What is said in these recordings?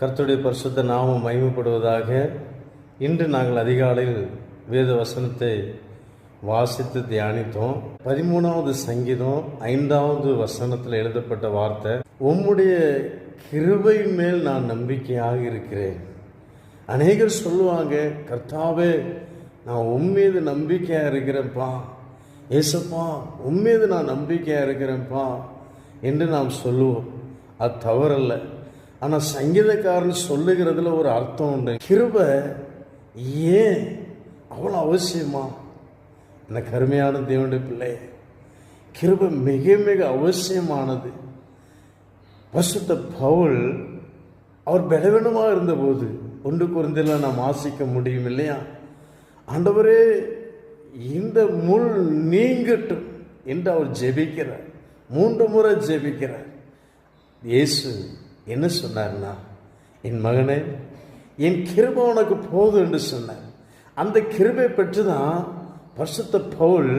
கர்த்தருடைய பரிசுத்த நாமம் மகிமைப்படுவதாக இன்று நாங்கள் அதிகாலையில் வேத வசனத்தை வாசித்து தியானித்தோம். பதிமூணாவது சங்கீதம் ஐந்தாவது வசனத்தில் எழுதப்பட்ட வார்த்தை உம்முடைய கிருபை மேல் நான் நம்பிக்கையாக இருக்கிறேன். அநேகர் சொல்லுவாங்க கர்த்தாவே நான் உம்மீது நம்பிக்கையாக இருக்கிறேன்ப்பா. ஏசப்பா உம்மீது நான் நம்பிக்கையாக இருக்கிறேன்ப்பா. என்று நாம் சொல்லுவோம். அது தவறல்ல. ஆனால் சங்கீதக்காரன் சொல்லுகிறதுல ஒரு அர்த்தம் உண்டு. கிருபை ஏன் அவ்வளோ அவசியமா? எனக்கு கருமையான தேவனுடைய பிள்ளை. கிருபை மிக மிக அவசியமானது. பசுத்த பவுல் அவர் பலவீனமாக இருந்தபோது ஒன்று குறைந்தில் நாம் ஆசிக்க முடியும் இல்லையா? ஆண்டவரே இந்த முள் நீங்கட்டும் என்று அவர் ஜெபிக்கிறார். மூன்று முறை ஜெபிக்கிறார். இயேசு என்ன சொன்னார்னா என் மகனே என் கிருபை உனக்கு போதும் என்று சொன்னார். அந்த கிருபை பெற்று தான் பரிசுத்த பவுல்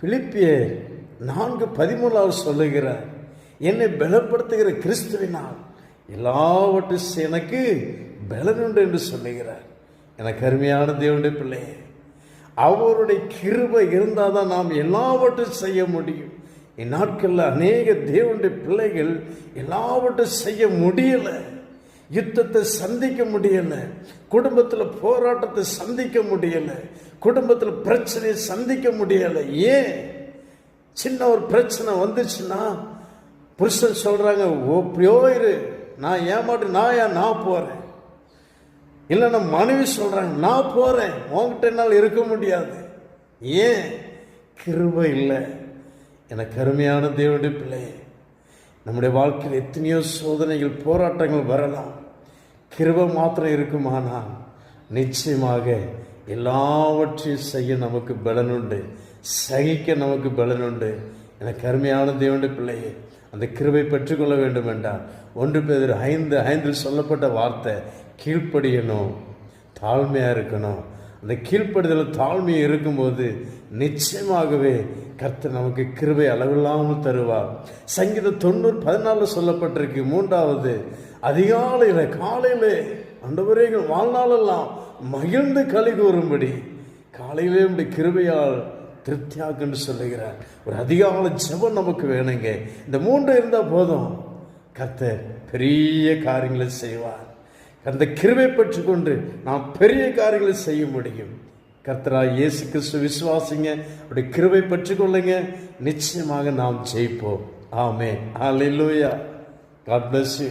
பிலிப்பியே நான்கு பதிமூணாவது சொல்லுகிறார் என்னை பலப்படுத்துகிற கிறிஸ்துவினால் எல்லாவற்றும் எனக்கு பலனுண்டு என்று சொல்லுகிறார். எனக்கு அருமையான தேவனுடைய பிள்ளையே அவருடைய கிருபை இருந்தால் தான் நாம் எல்லாவற்றையும் செய்ய முடியும். இந்நாட்களில் அநேக தேவனுடைய பிள்ளைகள் எல்லாவற்றையும் செய்ய முடியலை. யுத்தத்தை சந்திக்க முடியலை. குடும்பத்தில் போராட்டத்தை சந்திக்க முடியலை. குடும்பத்தில் பிரச்சனையை சந்திக்க முடியலை. ஏன்? சின்ன ஒரு பிரச்சனை வந்துச்சுன்னா புருஷன் சொல்கிறாங்க ஓப்பியோ இரு. நான் ஏமாட்டு நான் ஏன் நான் போகிறேன் இல்லைன்னா மனைவி சொல்கிறாங்க நான் போகிறேன் உங்ககிட்ட என்னால் இருக்க முடியாது. ஏன்? கிருபை இல்லை. எனக்கு அருமையான தேவனுடைய பிள்ளையே நம்முடைய வாழ்க்கையில் எத்தனையோ சோதனைகள் போராட்டங்கள் வரலாம். கிருப மாத்திரம் இருக்குமானால் நிச்சயமாக எல்லாவற்றையும் செய்ய நமக்கு பலனுண்டு. சகிக்க நமக்கு பலனுண்டு. எனக்கு அருமையான தேவனுடைய பிள்ளையே அந்த கிருபை பெற்றுக்கொள்ள வேண்டும் என்றால் ஒன்று பேர் ஐந்து ஐந்தில் சொல்லப்பட்ட வார்த்தை கீழ்ப்படியணும் தாழ்மையாக இருக்கணும். அந்த கீழ்ப்படுதல் தாழ்மை இருக்கும்போது நிச்சயமாகவே கர்த்தர் நமக்கு கிருபை அளவில்லாமல் தருவார். சங்கீத தொண்ணூறு பதினாலு சொல்லப்பட்டிருக்கு. மூன்றாவது அதிகாலையில் காலையில் அண்டவரே எங்கள் வாழ்நாளெல்லாம் மகிழ்ந்து களி கூறும்படி காலையிலே நம்முடைய கிருபையால் திருப்தியாக்குன்னு சொல்லுகிறார். ஒரு அதிகால ஜெபம் நமக்கு வேணுங்க. இந்த மூன்று இருந்தால் போதும். கர்த்தர் பெரிய காரியங்களை செய்வார். அந்த கிருவை பெற்றுக்கொண்டு நாம் பெரிய காரியங்களை செய்ய முடியும். கர்த்தரா இயேசு கிறிஸ்து விசுவாசிங்க. அப்படி கிருவை பெற்றுக்கொள்ளுங்க. நிச்சயமாக நாம் ஜெயிப்போம். ஆமே ஹalleluya காட் பிளஸ் யூ